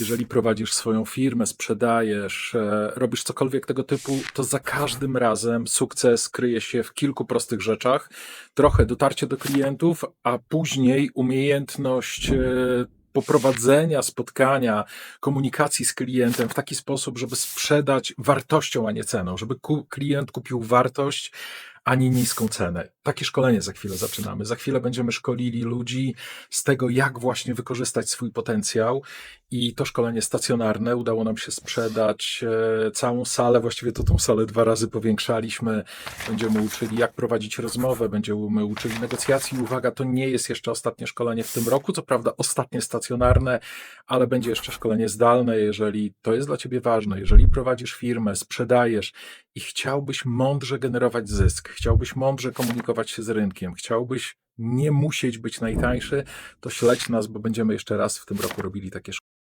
jeżeli prowadzisz swoją firmę, sprzedajesz, e, robisz cokolwiek tego typu, to za każdym razem sukces kryje się w kilku prostych rzeczach. Trochę dotarcie do klientów, a później umiejętność e, poprowadzenia spotkania, komunikacji z klientem w taki sposób, żeby sprzedać wartością, a nie ceną, żeby klient kupił wartość, a nie niską cenę. Takie szkolenie za chwilę zaczynamy. Za chwilę będziemy szkolili ludzi z tego, jak właśnie wykorzystać swój potencjał. I to szkolenie stacjonarne udało nam się sprzedać e, całą salę, właściwie to tą salę dwa razy powiększaliśmy. Będziemy uczyli, jak prowadzić rozmowę, będziemy uczyli negocjacji. Uwaga, to nie jest jeszcze ostatnie szkolenie w tym roku, co prawda ostatnie stacjonarne, ale będzie jeszcze szkolenie zdalne, jeżeli to jest dla Ciebie ważne, jeżeli prowadzisz firmę, sprzedajesz i chciałbyś mądrze generować zysk, chciałbyś mądrze komunikować się z rynkiem, chciałbyś nie musieć być najtańszy, to śledź nas, bo będziemy jeszcze raz w tym roku robili takie szkolenie.